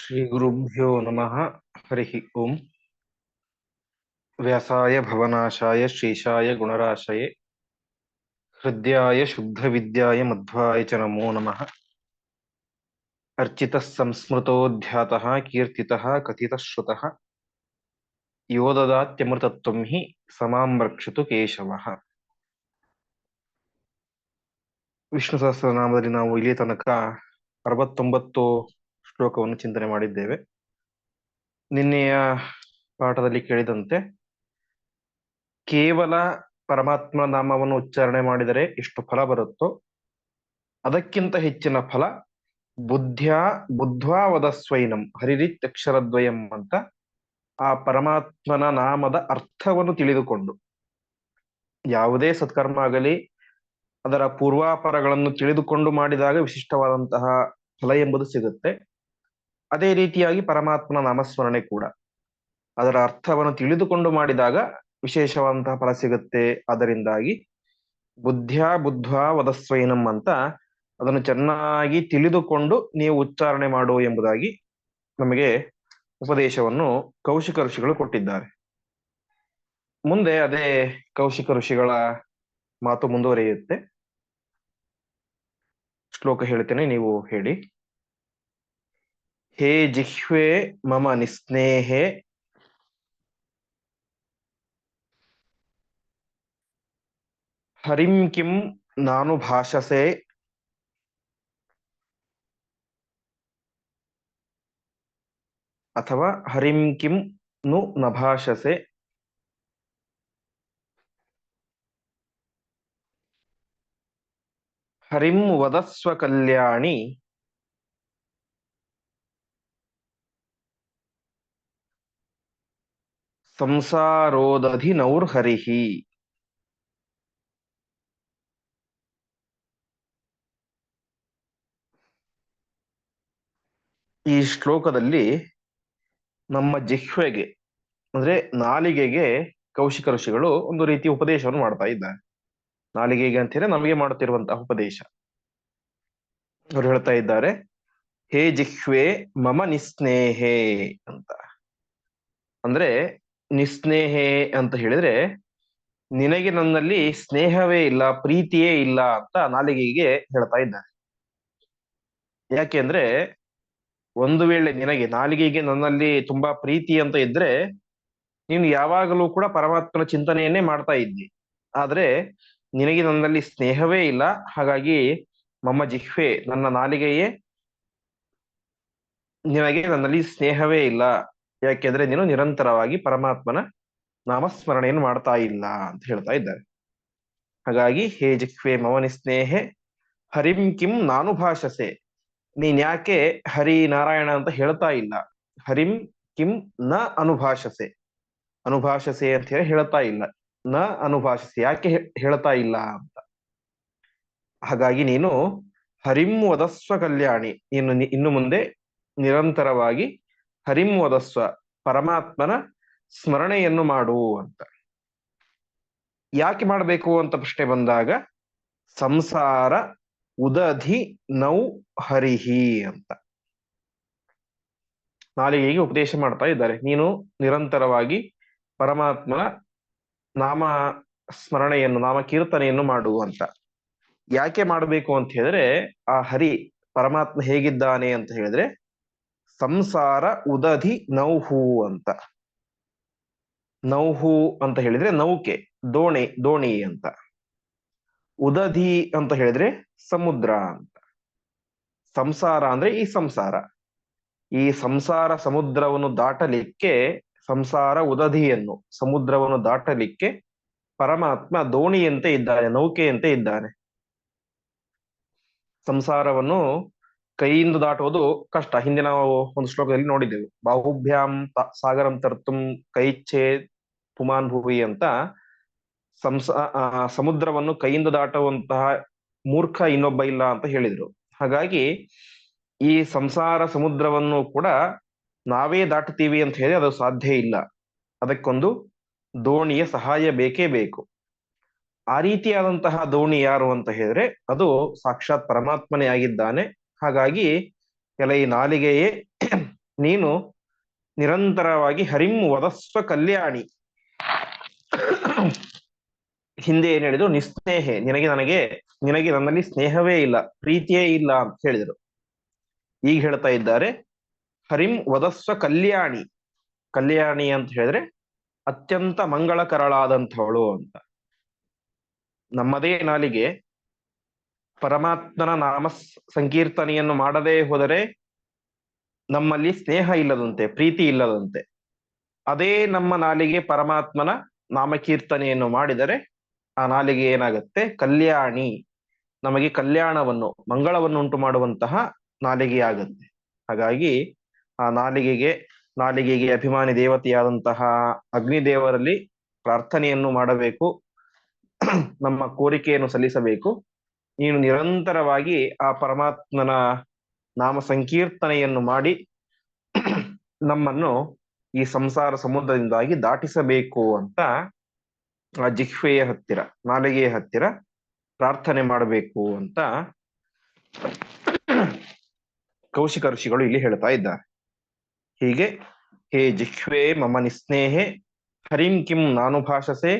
श्रीगुरुभ्यो नमः हरिः ओम् व्यासाय भवनाशाय श्रीशाय गुणराशये हृद्याय शुद्धविद्याय मध्वाय च नमो नमः अर्चितः संस्मृतोऽध्यातः कीर्तितः कथितः श्रुतः यो ददात्यमृतत्वं हि समां रक्षतु ಕೇಶವಃ ವಿಷ್ಣು ಸಹಸ್ರನಾಮದಲ್ಲಿ ನಾವು ಇಲ್ಲಿ ತನಕ ಅರವತ್ತೊಂಬತ್ತು ಶ್ಲೋಕವನ್ನು ಚಿಂತನೆ ಮಾಡಿದ್ದೇವೆ. ನಿನ್ನೆಯ ಪಾಠದಲ್ಲಿ ಕೇಳಿದಂತೆ, ಕೇವಲ ಪರಮಾತ್ಮ ನಾಮವನ್ನು ಉಚ್ಚಾರಣೆ ಮಾಡಿದರೆ ಎಷ್ಟು ಫಲ ಬರುತ್ತೋ, ಅದಕ್ಕಿಂತ ಹೆಚ್ಚಿನ ಫಲ ಬುದ್ಧ್ಯ ಸ್ವೈನಂ ಹರಿರಿತ್ ಅಕ್ಷರದ್ವಯಂ ಅಂತ ಆ ಪರಮಾತ್ಮನ ನಾಮದ ಅರ್ಥವನ್ನು ತಿಳಿದುಕೊಂಡು, ಯಾವುದೇ ಸತ್ಕರ್ಮ ಆಗಲಿ, ಅದರ ಪೂರ್ವಾಪರಗಳನ್ನು ತಿಳಿದುಕೊಂಡು ಮಾಡಿದಾಗ ವಿಶಿಷ್ಟವಾದಂತಹ ಫಲ ಎಂಬುದು ಸಿಗುತ್ತೆ. ಅದೇ ರೀತಿಯಾಗಿ ಪರಮಾತ್ಮನ ನಾಮಸ್ಮರಣೆ ಕೂಡ. ಅದರ ಅರ್ಥವನ್ನು ತಿಳಿದುಕೊಂಡು ಮಾಡಿದಾಗ ವಿಶೇಷವಾದಂತಹ ಫಲ ಸಿಗುತ್ತೆ. ಅದರಿಂದಾಗಿ ಬುದ್ಧ್ಯ ಬುದ್ಧ್ವಾ ವದಸ್ವೈನಂ ಅಂತ ಅದನ್ನು ಚೆನ್ನಾಗಿ ತಿಳಿದುಕೊಂಡು ನೀವು ಉಚ್ಚಾರಣೆ ಮಾಡು ಎಂಬುದಾಗಿ ನಮಗೆ ಉಪದೇಶವನ್ನು ಕೌಶಿಕ ಋಷಿಗಳು ಕೊಟ್ಟಿದ್ದಾರೆ. ಮುಂದೆ ಅದೇ ಕೌಶಿಕ ಋಷಿಗಳ ಮಾತು ಮುಂದುವರಿಯುತ್ತೆ. ಶ್ಲೋಕ ಹೇಳ್ತೇನೆ, ನೀವು ಹೇಳಿ. ಹೇ ಜಿಹ್ವೆ ಮಮ ನಿಸ್ನೇಹೆ ಹರಿಂ ಕಿಂ ನಾನು ಭಾಷಸೆ ಅಥವಾ ಹರಿಂ ಕಿಂ ನು ನಭಾಷಸೆ ಹರಿಂ ವದಸ್ವ ಕಲ್ಯಾಣಿ ಸಂಸಾರೋದಧಿ ನೌರ್ಹರಿಹಿ ಈ ಶ್ಲೋಕದಲ್ಲಿ ನಮ್ಮ ಜಿಹ್ವೆಗೆ, ಅಂದ್ರೆ ನಾಲಿಗೆಗೆ ಕೌಶಿಕ ಋಷಿಗಳು ಒಂದು ರೀತಿ ಉಪದೇಶವನ್ನು ಮಾಡ್ತಾ ಇದ್ದಾರೆ. ನಾಲಿಗೆಗೆ ಅಂತೇಳಿ ನಮಗೆ ಮಾಡುತ್ತಿರುವಂತಹ ಉಪದೇಶ. ಅವ್ರು ಹೇಳ್ತಾ ಇದ್ದಾರೆ, ಹೇ ಜಿಹ್ವೆ, ಮಮ ನಿಸ್ನೇಹೇ ಅಂತ. ಅಂದ್ರೆ ನಿಸ್ನೇಹೇ ಅಂತ ಹೇಳಿದ್ರೆ, ನಿನಗೆ ನನ್ನಲ್ಲಿ ಸ್ನೇಹವೇ ಇಲ್ಲ, ಪ್ರೀತಿಯೇ ಇಲ್ಲ ಅಂತ ನಾಲಿಗೆಗೆ ಹೇಳ್ತಾ ಇದ್ದಾರೆ ಯಾಕೆಂದ್ರೆ ಒಂದು ವೇಳೆ ನಿನಗೆ ನಾಲಿಗೆಗೆ ನನ್ನಲ್ಲಿ ತುಂಬಾ ಪ್ರೀತಿ ಅಂತ ಇದ್ರೆ, ನೀನು ಯಾವಾಗಲೂ ಕೂಡ ಪರಮಾತ್ಮನ ಚಿಂತನೆಯನ್ನೇ ಮಾಡ್ತಾ ಇದ್ದಿ. ಆದ್ರೆ, ನಿನಗೆ ನನ್ನಲ್ಲಿ ಸ್ನೇಹವೇ ಇಲ್ಲ, ಹಾಗಾಗಿ ಮಮ್ಮ ಜಿಹ್ವೆ ನನ್ನ ನಾಲಿಗೆಯೇ ನಿನಗೆ ನನ್ನಲ್ಲಿ ಸ್ನೇಹವೇ ಇಲ್ಲ. ಯಾಕೆಂದ್ರೆ ನೀನು ನಿರಂತರವಾಗಿ ಪರಮಾತ್ಮನ ನಾಮಸ್ಮರಣೆಯನ್ನು ಮಾಡ್ತಾ ಇಲ್ಲ ಅಂತ ಹೇಳ್ತಾ ಇದ್ದಾರೆ. ಹಾಗಾಗಿ, ಹೇ ಜಿಕ್ವೆ ಮವನಿ ಸ್ನೇಹೆ, ಹರಿಂ ಕಿಂ ನಾನು ಭಾಷಸೆ. ನೀನ್ ಯಾಕೆ ಹರಿ ನಾರಾಯಣ ಅಂತ ಹೇಳ್ತಾ ಇಲ್ಲ? ಹರಿಂ ಕಿಂ ನ ಅನುಭಾಷಸೆ. ಅನುಭಾಷಸೆ ಅಂತ ಹೇಳಿ ಹೇಳ್ತಾ ಇಲ್ಲ. ನ ಅನುಭಾಷಸೆ ಯಾಕೆ ಹೇಳ್ತಾ ಇಲ್ಲ ಅಂತ. ಹಾಗಾಗಿ ನೀನು ಹರಿಂ ವದಸ್ವ ಕಲ್ಯಾಣಿ. ನೀನು ಇನ್ನು ಮುಂದೆ ನಿರಂತರವಾಗಿ ಹರಿಂ ವದಸ್ವ ಪರಮಾತ್ಮನ ಸ್ಮರಣೆಯನ್ನು ಮಾಡು ಅಂತ. ಯಾಕೆ ಮಾಡಬೇಕು ಅಂತ ಪ್ರಶ್ನೆ ಬಂದಾಗ, ಸಂಸಾರ ಉದಧಿ ನೌ ಹರಿಹಿ ಅಂತ. ನಾಲಿಗೆಗೆ ಉಪದೇಶ ಮಾಡ್ತಾ ಇದ್ದಾರೆ. ನೀನು ನಿರಂತರವಾಗಿ ಪರಮಾತ್ಮನ ನಾಮ ಸ್ಮರಣೆಯನ್ನು, ನಾಮ ಕೀರ್ತನೆಯನ್ನು ಮಾಡು ಅಂತ. ಯಾಕೆ ಮಾಡಬೇಕು ಅಂತ ಹೇಳಿದ್ರೆ, ಆ ಹರಿ ಪರಮಾತ್ಮ ಹೇಗಿದ್ದಾನೆ ಅಂತ ಹೇಳಿದ್ರೆ ಸಂಸಾರ ಉದಧಿ ನೌಹು ಅಂತ. ನೌಹು ಅಂತ ಹೇಳಿದ್ರೆ ನೌಕೆ, ದೋಣಿ ದೋಣಿ ಅಂತ. ಉದಧಿ ಅಂತ ಹೇಳಿದ್ರೆ ಸಮುದ್ರ ಅಂತ. ಸಂಸಾರ ಅಂದ್ರೆ ಈ ಸಂಸಾರ. ಈ ಸಂಸಾರ ಸಮುದ್ರವನ್ನು ದಾಟಲಿಕ್ಕೆ ಸಂಸಾರ ಉದಧಿಯನ್ನು, ಸಮುದ್ರವನ್ನು ದಾಟಲಿಕ್ಕೆ ಪರಮಾತ್ಮ ದೋಣಿಯಂತೆ ಇದ್ದಾನೆ, ನೌಕೆಯಂತೆ ಇದ್ದಾನೆ. ಸಂಸಾರವನ್ನು ಕೈಯಿಂದ ದಾಟುವುದು ಕಷ್ಟ. ಹಿಂದೆ ನಾವು ಒಂದು ಶ್ಲೋಕದಲ್ಲಿ ನೋಡಿದ್ದೇವೆ. ಬಾಹುಭ್ಯಾಂ ಸಾಗರಂ ತರ್ತುಂ ಕೈಚ್ಛೆ ಪುಮಾನ್ ಭುವಿ ಅಂತ. ಸಂಸ ಸಮುದ್ರವನ್ನು ಕೈಯಿಂದ ದಾಟುವಂತಹ ಮೂರ್ಖ ಇನ್ನೊಬ್ಬ ಇಲ್ಲ ಅಂತ ಹೇಳಿದ್ರು. ಹಾಗಾಗಿ ಈ ಸಂಸಾರ ಸಮುದ್ರವನ್ನು ಕೂಡ ನಾವೇ ದಾಟುತ್ತೀವಿ ಅಂತ ಹೇಳಿ ಅದು ಸಾಧ್ಯ ಇಲ್ಲ. ಅದಕ್ಕೊಂದು ದೋಣಿಯ ಸಹಾಯ ಬೇಕೇ ಬೇಕು. ಆ ರೀತಿಯಾದಂತಹ ದೋಣಿ ಯಾರು ಅಂತ ಹೇಳಿದ್ರೆ ಅದು ಸಾಕ್ಷಾತ್ ಪರಮಾತ್ಮನೇ ಆಗಿದ್ದಾನೆ. ಹಾಗಾಗಿ ಕೆಲ ಈ ನಾಲಿಗೆಯೇ ನೀನು ನಿರಂತರವಾಗಿ ಹರಿಂ ವದಸ್ವ ಕಲ್ಯಾಣಿ. ಹಿಂದೆ ಏನ್ ಹೇಳಿದ್ರು? ನಿಸ್ನೇಹೆ. ನಿನಗೆ ನನಗೆ, ನಿನಗೆ ನನ್ನಲ್ಲಿ ಸ್ನೇಹವೇ ಇಲ್ಲ, ಪ್ರೀತಿಯೇ ಇಲ್ಲ ಅಂತ ಹೇಳಿದರು. ಈಗ ಹೇಳ್ತಾ ಇದ್ದಾರೆ, ಹರಿಂ ವದಸ್ವ ಕಲ್ಯಾಣಿ. ಕಲ್ಯಾಣಿ ಅಂತ ಹೇಳಿದ್ರೆ ಅತ್ಯಂತ ಮಂಗಳಕರಳಾದಂಥವಳು ಅಂತ. ನಮ್ಮದೇ ನಾಲಿಗೆ ಪರಮಾತ್ಮನ ನಾಮ ಸಂಕೀರ್ತನೆಯನ್ನು ಮಾಡದೇ ಹೋದರೆ ನಮ್ಮಲ್ಲಿ ಸ್ನೇಹ ಇಲ್ಲದಂತೆ, ಪ್ರೀತಿ ಇಲ್ಲದಂತೆ. ಅದೇ ನಮ್ಮ ನಾಲಿಗೆ ಪರಮಾತ್ಮನ ನಾಮಕೀರ್ತನೆಯನ್ನು ಮಾಡಿದರೆ ಆ ನಾಲಿಗೆ ಏನಾಗುತ್ತೆ? ಕಲ್ಯಾಣಿ. ನಮಗೆ ಕಲ್ಯಾಣವನ್ನು, ಮಂಗಳವನ್ನು ಉಂಟು ಮಾಡುವಂತಹ ನಾಲಿಗೆ ಆಗುತ್ತೆ. ಹಾಗಾಗಿ ಆ ನಾಲಿಗೆಗೆ ನಾಲಿಗೆಗೆ ಅಭಿಮಾನಿ ದೇವತೆಯಾದಂತಹ ಅಗ್ನಿದೇವರಲ್ಲಿ ಪ್ರಾರ್ಥನೆಯನ್ನು ಮಾಡಬೇಕು. ನಮ್ಮ ಕೋರಿಕೆಯನ್ನು ಸಲ್ಲಿಸಬೇಕು. ನೀನು ನಿರಂತರವಾಗಿ ಆ ಪರಮಾತ್ಮನ ನಾಮ ಸಂಕೀರ್ತನೆಯನ್ನು ಮಾಡಿ ನಮ್ಮನ್ನು ಈ ಸಂಸಾರ ಸಮುದ್ರದಿಂದಾಗಿ ದಾಟಿಸಬೇಕು ಅಂತ ಆ ಜಿಹ್ವೆಯ ಹತ್ತಿರ ನಾಲಿಗೆಯ ಹತ್ತಿರ ಪ್ರಾರ್ಥನೆ ಮಾಡಬೇಕು ಅಂತ ಕೌಶಿಕ ಋಷಿಗಳು ಇಲ್ಲಿ ಹೇಳ್ತಾ ಇದ್ದಾರೆ. ಹೀಗೆ, ಹೇ ಜಿಹ್ವೆ, ಮಮ ನಿಸ್ನೇಹೆ, ಹರಿಂ ಕಿಂ ನಾನು ಭಾಷಸೆ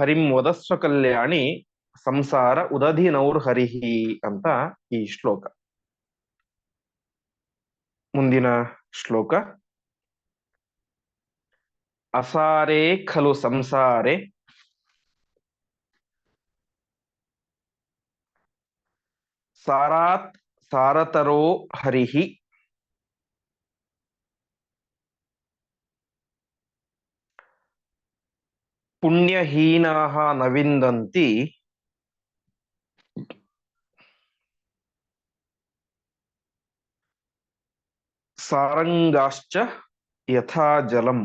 ಹರಿಂ ವದಸ್ವ ಕಲ್ಯಾಣಿ ಸಂಸಾರ ಉದಧಿನೌರ್ ಹರಿಹಿ ಅಂತ ಈ ಶ್ಲೋಕ. ಮುಂದಿನ ಶ್ಲೋಕ. ಅಸಾರೇ ಖಲು ಸಂಸಾರೆ. ಸಾರಾತ್ ಸಾರತರೋ ಹರಿಹಿ. ಪುಣ್ಯಹೀನಾ ನ ಸಾರಂಗಾಶ್ಚ ಯಥಾ ಜಲಂ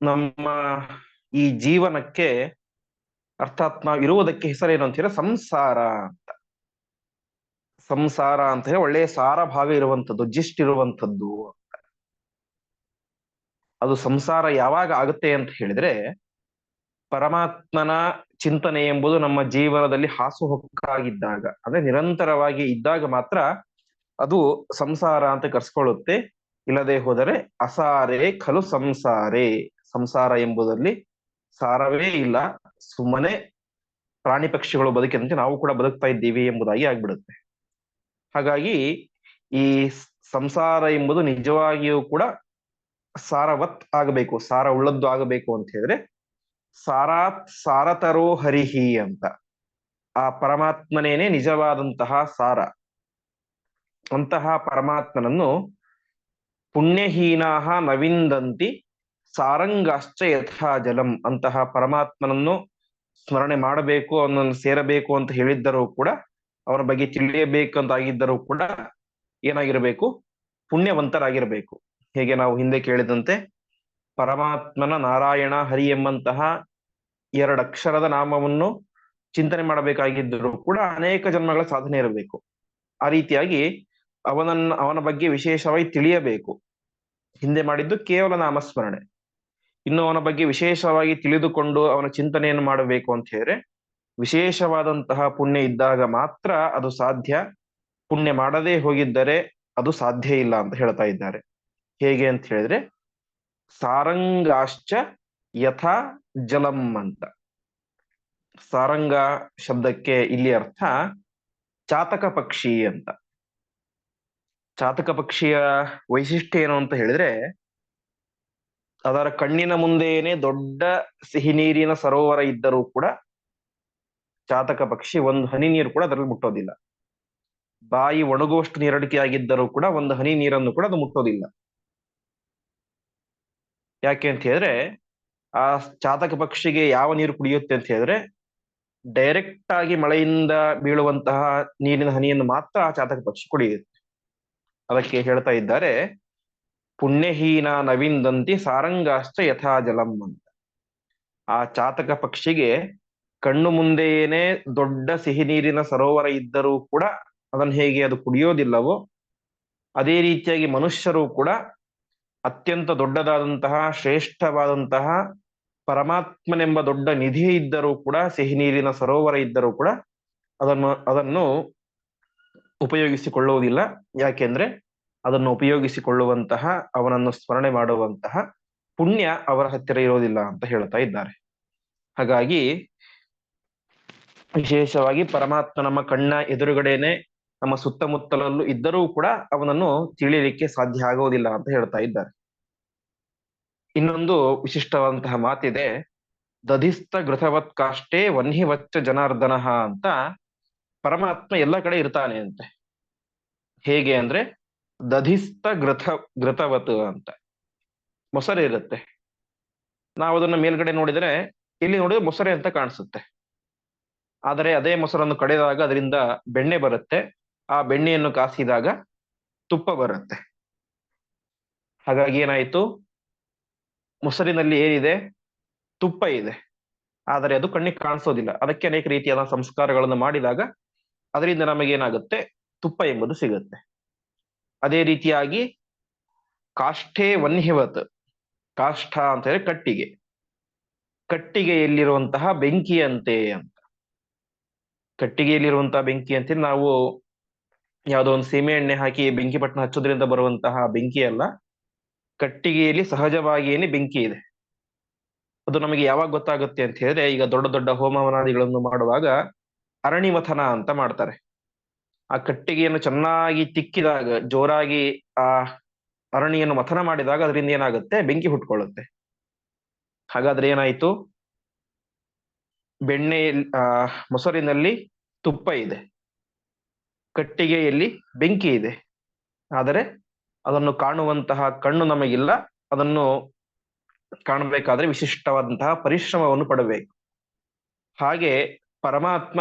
ನಮ್ಮ ಈ ಜೀವನಕ್ಕೆ ಅರ್ಥಾತ್ ನಾವು ಇರುವುದಕ್ಕೆ ಹೆಸರೇನು ಅಂತ ಹೇಳಿದ್ರೆ ಸಂಸಾರ ಅಂತ. ಸಂಸಾರ ಅಂತ ಹೇಳಿ ಒಳ್ಳೆಯ ಸಾರ ಭಾವ ಇರುವಂತದ್ದು ಜಿಸ್ಟ್ ಇರುವಂತದ್ದು ಅದು ಸಂಸಾರ ಯಾವಾಗ ಆಗುತ್ತೆ ಅಂತ ಹೇಳಿದ್ರೆ, ಪರಮಾತ್ಮನ ಚಿಂತನೆ ಎಂಬುದು ನಮ್ಮ ಜೀವನದಲ್ಲಿ ಹಾಸುಹೊಕ್ಕಾಗಿದ್ದಾಗ ಅಂದ್ರೆ ನಿರಂತರವಾಗಿ ಇದ್ದಾಗ ಮಾತ್ರ ಅದು ಸಂಸಾರ ಅಂತ ಕರ್ಸ್ಕೊಳ್ಳುತ್ತೆ. ಇಲ್ಲದೆ ಹೋದರೆ ಅಸಾರೆ ಖಲು ಸಂಸಾರೆ. ಸಂಸಾರ ಎಂಬುದರಲ್ಲಿ ಸಾರವೇ ಇಲ್ಲ. ಸುಮ್ಮನೆ ಪ್ರಾಣಿ ಪಕ್ಷಿಗಳು ಬದುಕಿದಂತೆ ನಾವು ಕೂಡ ಬದುಕ್ತಾ ಇದ್ದೀವಿ ಎಂಬುದಾಗಿ ಆಗ್ಬಿಡುತ್ತೆ. ಹಾಗಾಗಿ ಈ ಸಂಸಾರ ಎಂಬುದು ನಿಜವಾಗಿಯೂ ಕೂಡ ಸಾರವತ್ ಆಗಬೇಕು, ಸಾರ ಉಳ್ಳದ್ದು ಆಗಬೇಕು ಅಂತ ಹೇಳಿದ್ರೆ, ಸಾರಾತ್ ಸಾರತರೋ ಹರಿಹಿ ಅಂತ. ಆ ಪರಮಾತ್ಮನೇನೆ ನಿಜವಾದಂತಹ ಸಾರ. ಅಂತಹ ಪರಮಾತ್ಮನನ್ನು ಪುಣ್ಯಹೀನಾಹ ನವಿಂದಂತಿ ಸಾರಂಗಾಶ್ಚ ಯಥಾ ಜಲಂ ಅಂತಹ ಪರಮಾತ್ಮನನ್ನು ಸ್ಮರಣೆ ಮಾಡಬೇಕು, ಅವನನ್ನು ಸೇರಬೇಕು ಅಂತ ಹೇಳಿದ್ದರೂ ಕೂಡ ಅವನ ಬಗ್ಗೆ ತಿಳಿಯಬೇಕಂತಾಗಿದ್ದರೂ ಕೂಡ ಏನಾಗಿರಬೇಕು? ಪುಣ್ಯವಂತರಾಗಿರಬೇಕು. ಹೇಗೆ ನಾವು ಹಿಂದೆ ಕೇಳಿದಂತೆ, ಪರಮಾತ್ಮನ ನಾರಾಯಣ ಹರಿ ಎಂಬಂತಹ ಎರಡಕ್ಷರದ ನಾಮವನ್ನು ಚಿಂತನೆ ಮಾಡಬೇಕಾಗಿದ್ದರೂ ಕೂಡ ಅನೇಕ ಜನ್ಮಗಳ ಸಾಧನೆ ಇರಬೇಕು. ಆ ರೀತಿಯಾಗಿ ಅವನನ್ನ, ಅವನ ಬಗ್ಗೆ ವಿಶೇಷವಾಗಿ ತಿಳಿಯಬೇಕು. ಹಿಂದೆ ಮಾಡಿದ್ದು ಕೇವಲ ನಾಮಸ್ಮರಣೆ. ಇನ್ನು ಅವನ ಬಗ್ಗೆ ವಿಶೇಷವಾಗಿ ತಿಳಿದುಕೊಂಡು ಅವನ ಚಿಂತನೆಯನ್ನು ಮಾಡಬೇಕು ಅಂತ ಹೇಳಿದ್ರೆ, ವಿಶೇಷವಾದಂತಹ ಪುಣ್ಯ ಇದ್ದಾಗ ಮಾತ್ರ ಅದು ಸಾಧ್ಯ. ಪುಣ್ಯ ಮಾಡದೇ ಹೋಗಿದ್ದರೆ ಅದು ಸಾಧ್ಯ ಇಲ್ಲ ಅಂತ ಹೇಳ್ತಾ ಇದ್ದಾರೆ. ಹೇಗೆ ಅಂತ ಹೇಳಿದ್ರೆ, ಸಾರಂಗಾಶ್ಚ ಯಥಾ ಜಲಂ ಅಂತ. ಸಾರಂಗ ಶಬ್ದಕ್ಕೆ ಇಲ್ಲಿ ಅರ್ಥ ಚಾತಕ ಪಕ್ಷಿ ಅಂತ. ಚಾತಕ ಪಕ್ಷಿಯ ವೈಶಿಷ್ಟ್ಯ ಏನು ಅಂತ ಹೇಳಿದ್ರೆ, ಅದರ ಕಣ್ಣಿನ ಮುಂದೆಯೇನೆ ದೊಡ್ಡ ಸಿಹಿ ನೀರಿನ ಸರೋವರ ಇದ್ದರೂ ಕೂಡ ಚಾತಕ ಪಕ್ಷಿ ಒಂದು ಹನಿ ನೀರು ಕೂಡ ಅದರಲ್ಲಿ ಮುಟ್ಟೋದಿಲ್ಲ. ಬಾಯಿ ಒಣಗುವಷ್ಟು ನೀರಡಿಕೆ ಆಗಿದ್ದರೂ ಕೂಡ ಒಂದು ಹನಿ ನೀರನ್ನು ಕೂಡ ಅದು ಮುಟ್ಟೋದಿಲ್ಲ. ಯಾಕೆ ಅಂತ ಹೇಳಿದ್ರೆ, ಆ ಚಾತಕ ಪಕ್ಷಿಗೆ ಯಾವ ನೀರು ಕುಡಿಯುತ್ತೆ ಅಂತ ಹೇಳಿದ್ರೆ ಡೈರೆಕ್ಟ್ ಆಗಿ ಮಳೆಯಿಂದ ಬೀಳುವಂತಹ ನೀರಿನ ಹನಿಯನ್ನು ಮಾತ್ರ ಆ ಚಾತಕ ಪಕ್ಷಿ ಕುಡಿಯುತ್ತೆ. ಅದಕ್ಕೆ ಹೇಳ್ತಾ ಇದ್ದಾರೆ, ಪುಣ್ಯಹೀನ ನವಿಂದಂತಿ ಸಾರಂಗಾಶ್ಚ ಯಥಾ ಜಲಂ ಅಂತ. ಆ ಚಾತಕ ಪಕ್ಷಿಗೆ ಕಣ್ಣು ಮುಂದೆಯೇನೆ ದೊಡ್ಡ ಸಿಹಿ ನೀರಿನ ಸರೋವರ ಇದ್ದರೂ ಕೂಡ ಅದನ್ನು ಹೇಗೆ ಅದು ಕುಡಿಯೋದಿಲ್ಲವೋ, ಅದೇ ರೀತಿಯಾಗಿ ಮನುಷ್ಯರು ಕೂಡ ಅತ್ಯಂತ ದೊಡ್ಡದಾದಂತಹ, ಶ್ರೇಷ್ಠವಾದಂತಹ ಪರಮಾತ್ಮನೆಂಬ ದೊಡ್ಡ ನಿಧಿ ಇದ್ದರೂ ಕೂಡ, ಸಿಹಿ ನೀರಿನ ಸರೋವರ ಇದ್ದರೂ ಕೂಡ ಅದನ್ನು ಅದನ್ನು ಉಪಯೋಗಿಸಿಕೊಳ್ಳುವುದಿಲ್ಲ. ಯಾಕೆಂದ್ರೆ ಅದನ್ನು ಉಪಯೋಗಿಸಿಕೊಳ್ಳುವಂತಹ, ಅವನನ್ನು ಸ್ಮರಣೆ ಮಾಡುವಂತಹ ಪುಣ್ಯ ಅವರ ಹತ್ತಿರ ಇರೋದಿಲ್ಲ ಅಂತ ಹೇಳ್ತಾ ಇದ್ದಾರೆ. ಹಾಗಾಗಿ ವಿಶೇಷವಾಗಿ ಪರಮಾತ್ಮ ನಮ್ಮ ಕಣ್ಣ ಎದುರುಗಡೆನೆ ನಮ್ಮ ಸುತ್ತಮುತ್ತಲಲ್ಲೂ ಇದ್ದರೂ ಕೂಡ ಅವನನ್ನು ತಿಳಿಯಲಿಕ್ಕೆ ಸಾಧ್ಯ ಆಗೋದಿಲ್ಲ ಅಂತ ಹೇಳ್ತಾ ಇದ್ದಾರೆ. ಇನ್ನೊಂದು ವಿಶಿಷ್ಟವಾದಂತಹ ಮಾತಿದೆ ದಧಿಸ್ತ ಘೃತವತ್ ಕಾಷ್ಟೇ ವನ್ಹಿವಚ್ಚ ಜನಾರ್ದನ ಅಂತ ಪರಮಾತ್ಮ ಎಲ್ಲ ಕಡೆ ಇರ್ತಾನೆ ಅಂತೆ. ಹೇಗೆ ಅಂದ್ರೆ ದಧಿಸ್ತ ಘೃತ ಘೃತವತ್ ಅಂತ. ಮೊಸರೆ ಇರುತ್ತೆ. ನಾವು ಅದನ್ನ ಮೇಲ್ಗಡೆ ನೋಡಿದ್ರೆ, ಇಲ್ಲಿ ನೋಡಿದ್ರೆ ಮೊಸರೆ ಅಂತ ಕಾಣಿಸುತ್ತೆ. ಆದರೆ, ಅದೇ ಮೊಸರನ್ನು ಕಡೆದಾಗ ಅದರಿಂದ ಬೆಣ್ಣೆ ಬರುತ್ತೆ. ಆ ಬೆಣ್ಣೆಯನ್ನು ಕಾಸಿದಾಗ ತುಪ್ಪ ಬರುತ್ತೆ. ಹಾಗಾಗಿ ಏನಾಯ್ತು? ಮೊಸರಿನಲ್ಲಿ ಏನಿದೆ? ತುಪ್ಪ ಇದೆ. ಆದರೆ ಅದು ಕಣ್ಣಿಗೆ ಕಾಣಿಸೋದಿಲ್ಲ. ಅದಕ್ಕೆ ಅನೇಕ ರೀತಿಯಾದ ಸಂಸ್ಕಾರಗಳನ್ನು ಮಾಡಿದಾಗ ಅದರಿಂದ ನಮಗೇನಾಗುತ್ತೆ? ತುಪ್ಪ ಎಂಬುದು ಸಿಗುತ್ತೆ. ಅದೇ ರೀತಿಯಾಗಿ ಕಾಷ್ಟೇ ವನ್ಹಿವತ್. ಕಾಷ್ಠ ಅಂತ ಹೇಳಿ ಕಟ್ಟಿಗೆ. ಕಟ್ಟಿಗೆಯಲ್ಲಿರುವಂತಹ ಬೆಂಕಿಯಂತೆ ಅಂತ. ಕಟ್ಟಿಗೆಯಲ್ಲಿರುವಂತಹ ಬೆಂಕಿ ಅಂತ ನಾವು ಯಾವುದೋ ಒಂದು ಸೀಮೆ ಎಣ್ಣೆ ಹಾಕಿ ಬೆಂಕಿ ಪಟ್ಟಣ ಹಚ್ಚೋದ್ರಿಂದ ಬರುವಂತಹ ಬೆಂಕಿ ಅಲ್ಲ, ಕಟ್ಟಿಗೆಯಲ್ಲಿ ಸಹಜವಾಗಿಯೇ ಬೆಂಕಿ ಇದೆ. ಅದು ನಮಗೆ ಯಾವಾಗ ಗೊತ್ತಾಗುತ್ತೆ ಅಂತ ಹೇಳಿದ್ರೆ, ಈಗ ದೊಡ್ಡ ದೊಡ್ಡ ಹೋಮವನಾದಿಗಳನ್ನು ಮಾಡುವಾಗ ಅರಣಿಮಥನ ಅಂತ ಮಾಡ್ತಾರೆ. ಆ ಕಟ್ಟಿಗೆಯನ್ನು ಚೆನ್ನಾಗಿ ತಿಕ್ಕಿದಾಗ, ಜೋರಾಗಿ ಆ ಅರಣಿಯನ್ನು ಮಥನ ಮಾಡಿದಾಗ ಅದರಿಂದ ಏನಾಗುತ್ತೆ? ಬೆಂಕಿ ಹುಟ್ಕೊಳ್ಳುತ್ತೆ. ಹಾಗಾದ್ರೆ ಏನಾಯ್ತು? ಬೆಣ್ಣೆ ಆ, ಮೊಸರಿನಲ್ಲಿ ತುಪ್ಪ ಇದೆ. ಕಟ್ಟಿಗೆಯಲ್ಲಿ ಬೆಂಕಿ ಇದೆ. ಆದರೆ ಅದನ್ನು ಕಾಣುವಂತಹ ಕಣ್ಣು ನಮಗಿಲ್ಲ. ಅದನ್ನು ಕಾಣಬೇಕಾದ್ರೆ ವಿಶಿಷ್ಟವಾದಂತಹ ಪರಿಶ್ರಮವನ್ನು ಪಡಬೇಕು. ಹಾಗೆ ಪರಮಾತ್ಮ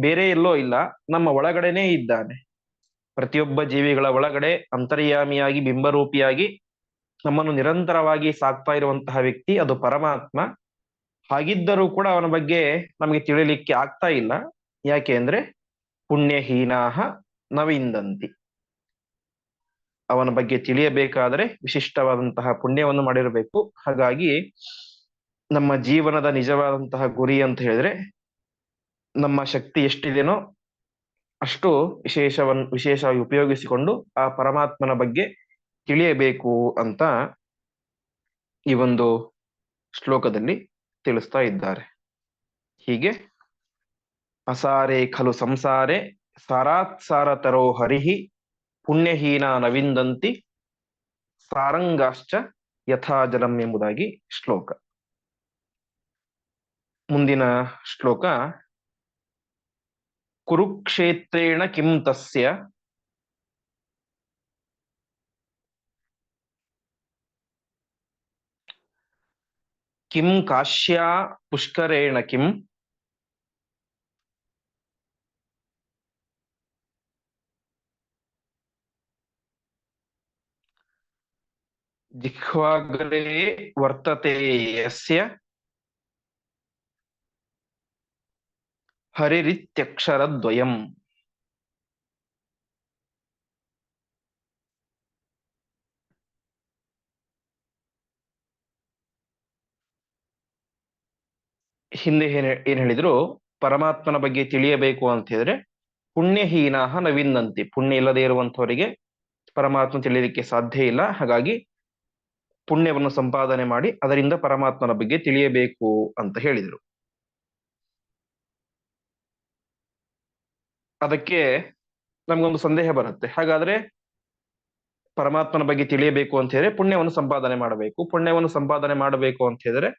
ಬೇರೆ ಎಲ್ಲೋ ಇಲ್ಲ, ನಮ್ಮ ಒಳಗಡೆನೇ ಇದ್ದಾನೆ. ಪ್ರತಿಯೊಬ್ಬ ಜೀವಿಗಳ ಒಳಗಡೆ ಅಂತರ್ಯಾಮಿಯಾಗಿ, ಬಿಂಬರೂಪಿಯಾಗಿ ನಮ್ಮನ್ನು ನಿರಂತರವಾಗಿ ಸಾಕ್ತಾ ಇರುವಂತಹ ವ್ಯಕ್ತಿ ಅದು ಪರಮಾತ್ಮ. ಹಾಗಿದ್ದರೂ ಕೂಡ ಅವನ ಬಗ್ಗೆ ನಮಗೆ ತಿಳಿಲಿಕ್ಕೆ ಆಗ್ತಾ ಇಲ್ಲ. ಯಾಕೆ ಅಂದ್ರೆ ಪುಣ್ಯಹೀನಾಹ ನವಿಂದಂತಿ. ಅವನ ಬಗ್ಗೆ ತಿಳಿಯಬೇಕಾದರೆ ವಿಶಿಷ್ಟವಾದಂತಹ ಪುಣ್ಯವನ್ನು ಮಾಡಿರಬೇಕು. ಹಾಗಾಗಿ ನಮ್ಮ ಜೀವನದ ನಿಜವಾದಂತಹ ಗುರಿ ಅಂತ ಹೇಳಿದ್ರೆ ನಮ್ಮ ಶಕ್ತಿ ಎಷ್ಟಿದೆನೋ ಅಷ್ಟು ವಿಶೇಷವನ್ನು ವಿಶೇಷವಾಗಿ ಉಪಯೋಗಿಸಿಕೊಂಡು ಆ ಪರಮಾತ್ಮನ ಬಗ್ಗೆ ತಿಳಿಯಬೇಕು ಅಂತ ಈ ಒಂದು ಶ್ಲೋಕದಲ್ಲಿ ತಿಳಿಸ್ತಾ ಇದ್ದಾರೆ. ಹೀಗೆ ಅಸಾರೆ ಖಲು ಸಂಸಾರೆ ಸಾರಾತ್ ಸಾರತರೋ ಹರಿಹಿ ಪುಣ್ಯಹೀನ ನವಿಂದಂತಿ ಸಾರಂಗಾಶ್ಚ ಯಥಾಜಲಂ ಎಂಬುದಾಗಿ ಶ್ಲೋಕ. ಮುಂದಿನ ಶ್ಲೋಕ, ಕುರುಕ್ಷೇತ್ರೇಣ ಕಿಂ ತಸ್ಯ ಕಿಂ ಕಾಶ್ಯಾ ಪುಷ್ಕರೇಣ ಕಿಂ ಜಿಹ್ವಾಗ್ರೆ ವರ್ತತೆ ಯಸ್ಯ ಹರಿರಿತ್ಯಕ್ಷರದ್ವಯಂ ಹಿಂದೆ ಏನ್ ಏನ್ ಹೇಳಿದ್ರು, ಪರಮಾತ್ಮನ ಬಗ್ಗೆ ತಿಳಿಯಬೇಕು ಅಂತ ಹೇಳಿದ್ರೆ, ಪುಣ್ಯಹೀನಾಹ ನವಿಂದಂತಿ ಪುಣ್ಯ ಇಲ್ಲದೆ ಇರುವಂತವರಿಗೆ ಪರಮಾತ್ಮ ತಿಳಿಯಲಿಕ್ಕೆ ಸಾಧ್ಯ ಇಲ್ಲ. ಹಾಗಾಗಿ ಪುಣ್ಯವನ್ನು ಸಂಪಾದನೆ ಮಾಡಿ ಅದರಿಂದ ಪರಮಾತ್ಮನ ಬಗ್ಗೆ ತಿಳಿಯಬೇಕು ಅಂತ ಹೇಳಿದರು. ಅದಕ್ಕೆ ನಮ್ಗೊಂದು ಸಂದೇಹ ಬರುತ್ತೆ. ಹಾಗಾದ್ರೆ ಪರಮಾತ್ಮನ ಬಗ್ಗೆ ತಿಳಿಯಬೇಕು ಅಂತ ಹೇಳಿದ್ರೆ ಪುಣ್ಯವನ್ನು ಸಂಪಾದನೆ ಮಾಡಬೇಕು. ಪುಣ್ಯವನ್ನು ಸಂಪಾದನೆ ಮಾಡಬೇಕು ಅಂತ ಹೇಳಿದ್ರೆ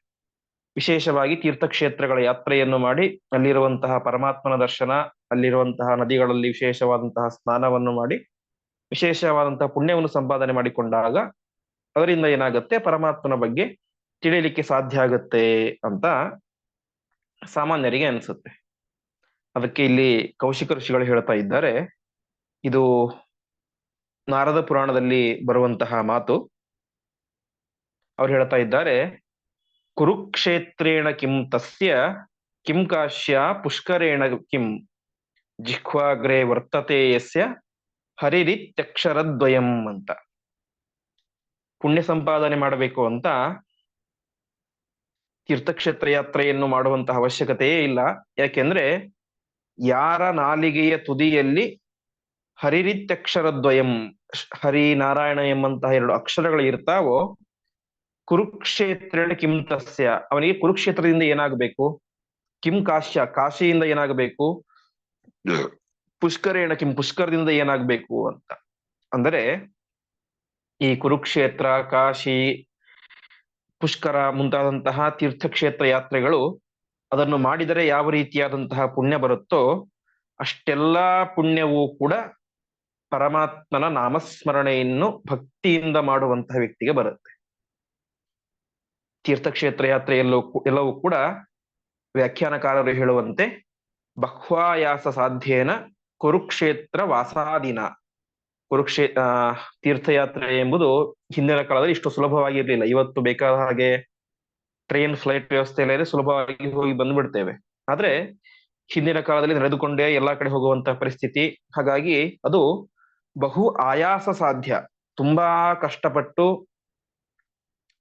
ವಿಶೇಷವಾಗಿ ತೀರ್ಥಕ್ಷೇತ್ರಗಳ ಯಾತ್ರೆಯನ್ನು ಮಾಡಿ ಅಲ್ಲಿರುವಂತಹ ಪರಮಾತ್ಮನ ದರ್ಶನ, ಅಲ್ಲಿರುವಂತಹ ನದಿಗಳಲ್ಲಿ ವಿಶೇಷವಾದಂತಹ ಸ್ನಾನವನ್ನು ಮಾಡಿ ವಿಶೇಷವಾದಂತಹ ಪುಣ್ಯವನ್ನು ಸಂಪಾದನೆ ಮಾಡಿಕೊಂಡಾಗ ಅದರಿಂದ ಏನಾಗುತ್ತೆ? ಪರಮಾತ್ಮನ ಬಗ್ಗೆ ತಿಳಿಯಲಿಕ್ಕೆ ಸಾಧ್ಯ ಆಗುತ್ತೆ ಅಂತ ಸಾಮಾನ್ಯರಿಗೆ ಅನಿಸುತ್ತೆ. ಅದಕ್ಕೆ ಇಲ್ಲಿ ಕೌಶಿಕ ಋಷಿಗಳು ಹೇಳ್ತಾ ಇದ್ದಾರೆ. ಇದು ನಾರದ ಪುರಾಣದಲ್ಲಿ ಬರುವಂತಹ ಮಾತು. ಅವ್ರು ಹೇಳ್ತಾ ಇದ್ದಾರೆ, ಕುರುಕ್ಷೇತ್ರೇಣ ಕಿಂ ತಸ್ಯ, ಕಿಂ ಕಾಶ್ಯ ಪುಷ್ಕರೇಣ ಕಿಂ, ಜಿಹ್ವಾಗ್ರೆ ವರ್ತತೆ ಯಸ್ಯ ಹರಿರಿತ್ಯಕ್ಷರದ್ವಯಂ ಅಂತ. ಪುಣ್ಯ ಸಂಪಾದನೆ ಮಾಡಬೇಕು ಅಂತ ತೀರ್ಥಕ್ಷೇತ್ರ ಯಾತ್ರೆಯನ್ನು ಮಾಡುವಂತಹ ಅವಶ್ಯಕತೆಯೇ ಇಲ್ಲ. ಯಾಕೆಂದ್ರೆ ಯಾರ ನಾಲಿಗೆಯ ತುದಿಯಲ್ಲಿ ಹರಿರಿತ್ಯಕ್ಷರದ್ವಯಂ ಹರಿ ನಾರಾಯಣ ಎಂಬಂತಹ ಎರಡು ಅಕ್ಷರಗಳು ಇರ್ತಾವೋ ಕುರುಕ್ಷೇತ್ರ ಕಿಂ ತಸ್ಯ, ಅವನಿಗೆ ಕುರುಕ್ಷೇತ್ರದಿಂದ ಏನಾಗಬೇಕು? ಕಿಂ ಕಾಶ್ಯ, ಕಾಶಿಯಿಂದ ಏನಾಗಬೇಕು? ಪುಷ್ಕರೇಣ ಕಿಂ ಪುಷ್ಕರದಿಂದ ಏನಾಗಬೇಕು ಅಂತ. ಅಂದರೆ ಈ ಕುರುಕ್ಷೇತ್ರ, ಕಾಶಿ, ಪುಷ್ಕರ ಮುಂತಾದಂತಹ ತೀರ್ಥಕ್ಷೇತ್ರ ಯಾತ್ರೆಗಳು ಅದನ್ನು ಮಾಡಿದರೆ ಯಾವ ರೀತಿಯಾದಂತಹ ಪುಣ್ಯ ಬರುತ್ತೋ ಅಷ್ಟೆಲ್ಲ ಪುಣ್ಯವೂ ಕೂಡ ಪರಮಾತ್ಮನ ನಾಮಸ್ಮರಣೆಯನ್ನು ಭಕ್ತಿಯಿಂದ ಮಾಡುವಂತಹ ವ್ಯಕ್ತಿಗೆ ಬರುತ್ತೆ. ತೀರ್ಥಕ್ಷೇತ್ರ ಯಾತ್ರೆಯಲ್ಲೂ ಎಲ್ಲವೂ ಕೂಡ ವ್ಯಾಖ್ಯಾನಕಾರರು ಹೇಳುವಂತೆ ಬಹ್ವಾಯಾಸ ಸಾಧ್ಯೇನ ಕುರುಕ್ಷೇತ್ರ ವಾಸಾದಿನ. ಕುರುಕ್ಷೇ ತೀರ್ಥಯಾತ್ರೆ ಎಂಬುದು ಹಿಂದಿನ ಕಾಲದಲ್ಲಿ ಇಷ್ಟು ಸುಲಭವಾಗಿರ್ಲಿಲ್ಲ. ಇವತ್ತು ಬೇಕಾದ ಹಾಗೆ ಟ್ರೈನ್ ಫ್ಲೈಟ್ ವ್ಯವಸ್ಥೆ ಎಲ್ಲ ಸುಲಭವಾಗಿ ಹೋಗಿ ಬಂದ್ಬಿಡ್ತೇವೆ. ಆದ್ರೆ ಹಿಂದಿನ ಕಾಲದಲ್ಲಿ ನಡೆದುಕೊಂಡೇ ಎಲ್ಲಾ ಕಡೆ ಹೋಗುವಂತಹ ಪರಿಸ್ಥಿತಿ. ಹಾಗಾಗಿ ಅದು ಬಹು ಆಯಾಸ ಸಾಧ್ಯ. ತುಂಬಾ ಕಷ್ಟಪಟ್ಟು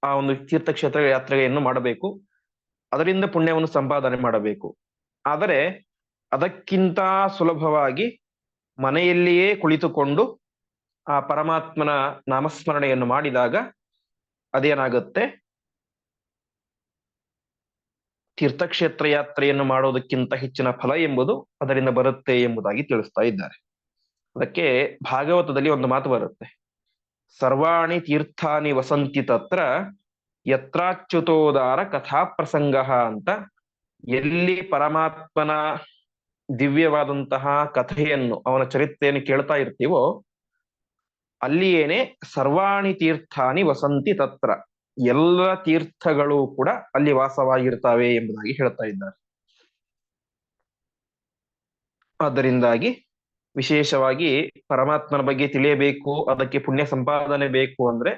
ಆ ಒಂದು ತೀರ್ಥಕ್ಷೇತ್ರ ಯಾತ್ರೆಯನ್ನು ಮಾಡಬೇಕು. ಅದರಿಂದ ಪುಣ್ಯವನ್ನು ಸಂಪಾದನೆ ಮಾಡಬೇಕು. ಆದರೆ ಅದಕ್ಕಿಂತ ಸುಲಭವಾಗಿ ಮನೆಯಲ್ಲಿಯೇ ಕುಳಿತುಕೊಂಡು ಆ ಪರಮಾತ್ಮನ ನಾಮಸ್ಮರಣೆಯನ್ನು ಮಾಡಿದಾಗ ಅದೇನಾಗುತ್ತೆ? ತೀರ್ಥಕ್ಷೇತ್ರ ಯಾತ್ರೆಯನ್ನು ಮಾಡೋದಕ್ಕಿಂತ ಹೆಚ್ಚಿನ ಫಲ ಎಂಬುದು ಅದರಿಂದ ಬರುತ್ತೆ ಎಂಬುದಾಗಿ ತಿಳಿಸ್ತಾ ಇದ್ದಾರೆ. ಅದಕ್ಕೆ ಭಾಗವತದಲ್ಲಿ ಒಂದು ಮಾತು ಬರುತ್ತೆ. ಸರ್ವಾಣಿ ತೀರ್ಥಾನಿ ವಸಂತಿ ತತ್ರ ಯತ್ರಾಚ್ಯುತೋದಾರ ಕಥಾ ಪ್ರಸಂಗ ಅಂತ ಎಲ್ಲಿ ಪರಮಾತ್ಮನ ದಿವ್ಯವಾದಂತಹ ಕಥೆಯನ್ನು ಅವನ ಚರಿತ್ರೆಯನ್ನು ಕೇಳ್ತಾ ಇರ್ತೀವೋ ಅಲ್ಲಿಯೇನೆ ಸರ್ವಾಣಿ ತೀರ್ಥಾನಿ ವಸಂತಿ ತತ್ರ. ಎಲ್ಲ ತೀರ್ಥಗಳು ಕೂಡ ಅಲ್ಲಿ ವಾಸವಾಗಿರ್ತವೆ ಎಂಬುದಾಗಿ ಹೇಳ್ತಾ ಇದ್ದಾರೆ. ಆದ್ದರಿಂದಾಗಿ ವಿಶೇಷವಾಗಿ ಪರಮಾತ್ಮನ ಬಗ್ಗೆ ತಿಳಿಯಬೇಕು, ಅದಕ್ಕೆ ಪುಣ್ಯ ಸಂಪಾದನೆ ಬೇಕು ಅಂದ್ರೆ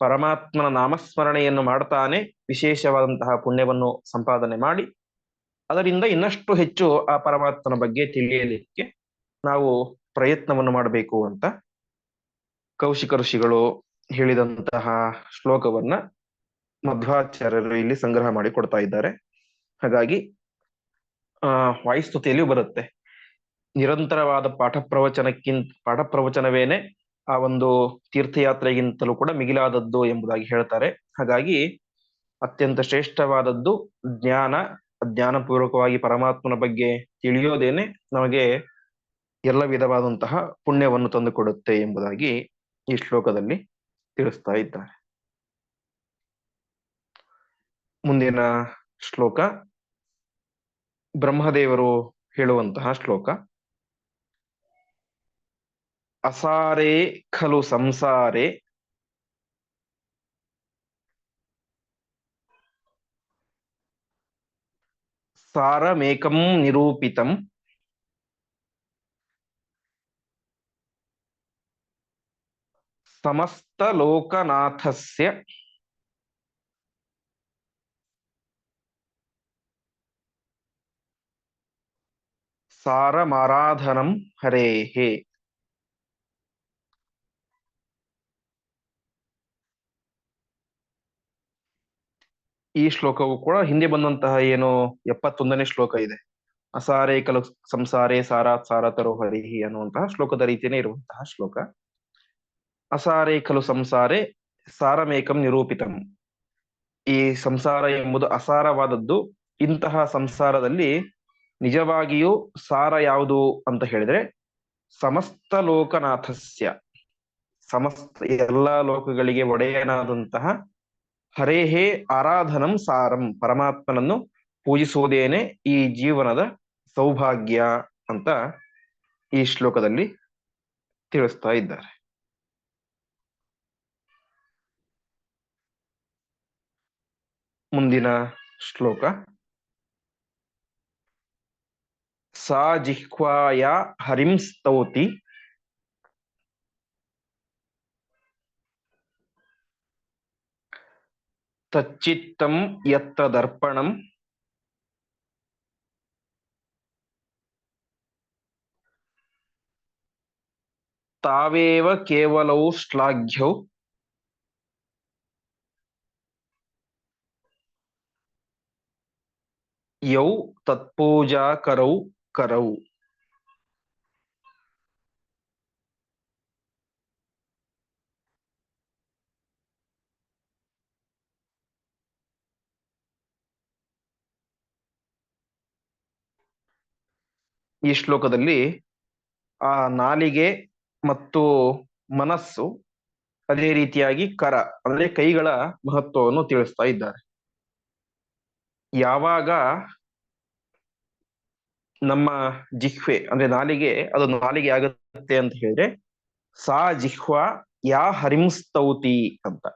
ಪರಮಾತ್ಮನ ನಾಮಸ್ಮರಣೆಯನ್ನು ಮಾಡ್ತಾನೆ, ವಿಶೇಷವಾದಂತಹ ಪುಣ್ಯವನ್ನು ಸಂಪಾದನೆ ಮಾಡಿ, ಅದರಿಂದ ಇನ್ನಷ್ಟು ಹೆಚ್ಚು ಆ ಪರಮಾತ್ಮನ ಬಗ್ಗೆ ತಿಳಿಯಲಿಕ್ಕೆ ನಾವು ಪ್ರಯತ್ನವನ್ನು ಮಾಡಬೇಕು ಅಂತ ಕೌಶಿಕ ಋಷಿಗಳು ಹೇಳಿದಂತಹ ಶ್ಲೋಕವನ್ನ ಮಧ್ವಾಚಾರ್ಯರು ಇಲ್ಲಿ ಸಂಗ್ರಹ ಮಾಡಿ ಕೊಡ್ತಾ ಇದ್ದಾರೆ. ಹಾಗಾಗಿ, ಆ, ವಾಯುಸ್ತುತಿಯಲ್ಲಿಯೂ ಬರುತ್ತೆ. ನಿರಂತರವಾದ ಪಾಠ ಪ್ರವಚನಕ್ಕಿಂತ ಪಾಠ ಪ್ರವಚನವೇನೆ ಆ ಒಂದು ತೀರ್ಥಯಾತ್ರೆಗಿಂತಲೂ ಕೂಡ ಮಿಗಿಲಾದದ್ದು ಎಂಬುದಾಗಿ ಹೇಳ್ತಾರೆ. ಹಾಗಾಗಿ, ಅತ್ಯಂತ ಶ್ರೇಷ್ಠವಾದದ್ದು ಜ್ಞಾನ ಜ್ಞಾನಪೂರ್ವಕವಾಗಿ ಪರಮಾತ್ಮನ ಬಗ್ಗೆ ತಿಳಿಯೋದೇನೆ ನಮಗೆ ಎಲ್ಲ ವಿಧವಾದಂತಹ ಪುಣ್ಯವನ್ನು ತಂದುಕೊಡುತ್ತೆ ಎಂಬುದಾಗಿ ಈ ಶ್ಲೋಕದಲ್ಲಿ ತಿಳಿಸ್ತಾ ಇದ್ದಾರೆ. ಮುಂದಿನ ಶ್ಲೋಕ ಬ್ರಹ್ಮದೇವರು ಹೇಳುವಂತಹ ಶ್ಲೋಕ. ಅಸಾರೇ ಖಲು ಸಂಸಾರೆ. ಸಾರಮೇಕಂ ನಿರೂಪಿತಂ. ಸಮಸ್ತಲೋಕನಾಥಸ್ಯ. ಸಾರಮಾರಾಧನಂ ಹರೇಹೇ. ಈ ಶ್ಲೋಕವು ಕೂಡ ಹಿಂದೆ ಬಂದಂತಹ ಏನು ಎಪ್ಪತ್ತೊಂದನೇ ಶ್ಲೋಕ ಇದೆ. ಅಸಾರೇ ಕಲು ಸಂಸಾರೇ ಸಾರಾತ್ ಸಾರತರೋ ಹರಿಹಿ ಅನ್ನುವಂತಹ ಶ್ಲೋಕದ ರೀತಿಯೇ ಇರುವಂತಹ ಶ್ಲೋಕ. ಅಸಾರೇ ಖಲು ಸಂಸಾರೇ ಸಾರಮೇಕಂ ನಿರೂಪಿತಂ. ಈ ಸಂಸಾರ ಎಂಬುದು ಅಸಾರವಾದದ್ದು, ಇಂತಹ ಸಂಸಾರದಲ್ಲಿ ನಿಜವಾಗಿಯೂ ಸಾರ ಯಾವುದು ಅಂತ ಹೇಳಿದ್ರೆ, ಸಮಸ್ತ ಲೋಕನಾಥಸ್ಯ, ಸಮಸ್ತ ಎಲ್ಲ ಲೋಕಗಳಿಗೆ ಒಡೆಯನಾದಂತಹ ಹರೇಹೇ ಆರಾಧನಂ ಸಾರಂ, ಪರಮಾತ್ಮನನ್ನು ಪೂಜಿಸುವುದೇನೆ ಈ ಜೀವನದ ಸೌಭಾಗ್ಯ ಅಂತ ಈ ಶ್ಲೋಕದಲ್ಲಿ ತಿಳಿಸ್ತಾ ಇದ್ದಾರೆ. ಮುಂದಿನ ಶ್ಲೋಕ. ಸಾ ಜಿಹ್ವಾಯ ಹರಿಂ ಸ್ತೌತಿ. ಯತ್ರ ದರ್ಪಣಂ. ತಾವೇವ ಕೇವಲೌ ಶ್ಲಾಘ್ಯೌ. ಯೌ ತತ್ಪೂಜಾ ಕರೌ ಕರೌ. ಈ ಶ್ಲೋಕದಲ್ಲಿ ಆ ನಾಲಿಗೆ ಮತ್ತು ಮನಸ್ಸು ಅದೇ ರೀತಿಯಾಗಿ ಕರ, ಅಂದ್ರೆ ಕೈಗಳ ಮಹತ್ವವನ್ನು ತಿಳಿಸ್ತಾ ಇದ್ದಾರೆ. ಯಾವಾಗ ನಮ್ಮ ಜಿಹ್ವೆ, ಅಂದ್ರೆ ನಾಲಿಗೆ ಅದು ನಾಲಿಗೆ ಆಗುತ್ತೆ ಅಂತ ಹೇಳಿದ್ರೆ, ಸಾ ಜಿಹ್ವಾ ಯಾ ಹರಿಂಸ್ತೌತಿ ಅಂತ.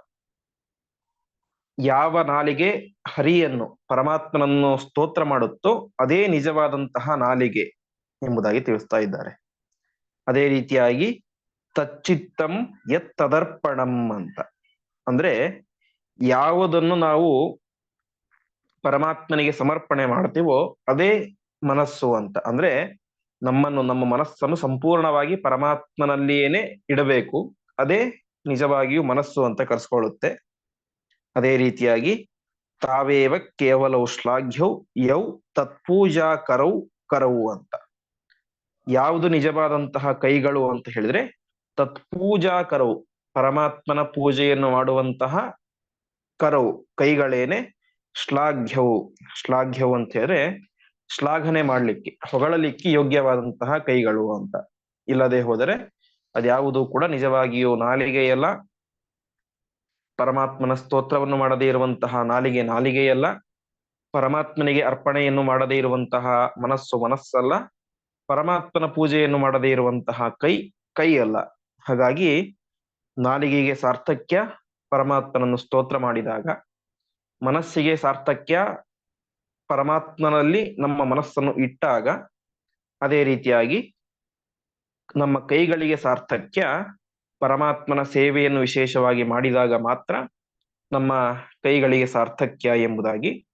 ಯಾವ ನಾಲಿಗೆ ಹರಿಯನ್ನು, ಪರಮಾತ್ಮನನ್ನು ಸ್ತೋತ್ರ ಮಾಡುತ್ತೋ, ಅದೇ ನಿಜವಾದಂತಹ ನಾಲಿಗೆ ಎಂಬುದಾಗಿ ತಿಳಿಸ್ತಾ ಇದ್ದಾರೆ. ಅದೇ ರೀತಿಯಾಗಿ, ತಚ್ಚಿತ್ತಂ ಯತ್ ತದರ್ಪಣಂ ಅಂತ. ಅಂದ್ರೆ ಯಾವುದನ್ನು ನಾವು ಪರಮಾತ್ಮನಿಗೆ ಸಮರ್ಪಣೆ ಮಾಡ್ತೀವೋ, ಅದೇ ಮನಸ್ಸು ಅಂತ. ಅಂದ್ರೆ ನಮ್ಮನ್ನು, ನಮ್ಮ ಮನಸ್ಸನ್ನು ಸಂಪೂರ್ಣವಾಗಿ ಪರಮಾತ್ಮನಲ್ಲಿಯೇನೆ ಇಡಬೇಕು. ಅದೇ ನಿಜವಾಗಿಯೂ ಮನಸ್ಸು ಅಂತ ಕರೆಸ್ಕೊಳ್ಳುತ್ತೆ. ಅದೇ ರೀತಿಯಾಗಿ ತಾವೇವ ಕೇವಲವು ಶ್ಲಾಘ್ಯೌ ಯೌ ತತ್ಪೂಜಾ ಕರೌ ಕರವು ಅಂತ. ಯಾವುದು ನಿಜವಾದಂತಹ ಕೈಗಳು ಅಂತ ಹೇಳಿದ್ರೆ ತತ್ಪೂಜಾ ಕರವು ಪರಮಾತ್ಮನ ಪೂಜೆಯನ್ನು ಮಾಡುವಂತಹ ಕರವು ಕೈಗಳೇನೆ ಶ್ಲಾಘ್ಯವು ಶ್ಲಾಘ್ಯವು ಅಂತ ಹೇಳಿದ್ರೆ ಶ್ಲಾಘನೆ ಮಾಡ್ಲಿಕ್ಕೆ, ಹೊಗಳಲಿಕ್ಕೆ ಯೋಗ್ಯವಾದಂತಹ ಕೈಗಳು ಅಂತ. ಇಲ್ಲದೆ ಹೋದರೆ ಅದ್ಯಾವುದು ಕೂಡ ನಿಜವಾಗಿಯೂ ನಾಲಿಗೆಯಲ್ಲ, ಪರಮಾತ್ಮನ ಸ್ತೋತ್ರವನ್ನು ಮಾಡದೇ ಇರುವಂತಹ ನಾಲಿಗೆ ನಾಲಿಗೆಯಲ್ಲ, ಪರಮಾತ್ಮನಿಗೆ ಅರ್ಪಣೆಯನ್ನು ಮಾಡದೇ ಇರುವಂತಹ ಮನಸ್ಸು ಮನಸ್ಸಲ್ಲ, ಪರಮಾತ್ಮನ ಪೂಜೆಯನ್ನು ಮಾಡದೇ ಇರುವಂತಹ ಕೈ ಕೈ ಅಲ್ಲ ಹಾಗಾಗಿ ನಾಲಿಗೆಗೆ ಸಾರ್ಥಕ್ಯ ಪರಮಾತ್ಮನನ್ನು ಸ್ತೋತ್ರ ಮಾಡಿದಾಗ, ಮನಸ್ಸಿಗೆ ಸಾರ್ಥಕ್ಯ ಪರಮಾತ್ಮನಲ್ಲಿ ನಮ್ಮ ಮನಸ್ಸನ್ನು ಇಟ್ಟಾಗ ಅದೇ ರೀತಿಯಾಗಿ ನಮ್ಮ ಕೈಗಳಿಗೆ ಸಾರ್ಥಕ್ಯ ಪರಮಾತ್ಮನ ಸೇವೆಯನ್ನು ವಿಶೇಷವಾಗಿ ಮಾಡಿದಾಗ ಮಾತ್ರ ನಮ್ಮ ಕೈಗಳಿಗೆ ಸಾರ್ಥಕ್ಯ ಎಂಬುದಾಗಿ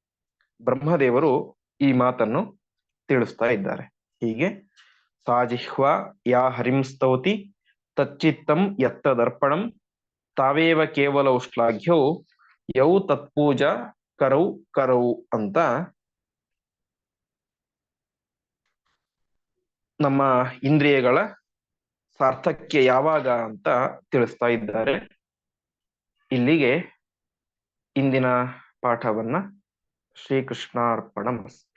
ಬ್ರಹ್ಮದೇವರು ಈ ಮಾತನ್ನು ತಿಳಿಸ್ತಾ ಇದ್ದಾರೆ. ಹೀಗೆ, ಸಾಜಿಹ್ವ ಯಾ ಹರಿಂಸ್ತೌತಿ ತಚ್ಚಿತ್ತಂ ಯತ್ತದರ್ಪಣಂ ತಾವೇವ ಕೇವಲ ಶ್ಲಾಘ್ಯೌ ಯೌ ತತ್ಪೂಜಾ ಕರೌ ಕರೌ ಅಂತ ನಮ್ಮ ಇಂದ್ರಿಯಗಳ ಸಾರ್ಥಕ್ಯ ಯಾವಾಗ ಅಂತ ತಿಳಿಸ್ತಾ ಇದ್ದಾರೆ. ಇಲ್ಲಿಗೆ ಇಂದಿನ ಪಾಠವನ್ನ ಶ್ರೀಕೃಷ್ಣಾರ್ಪಣ ಮಸ್ತು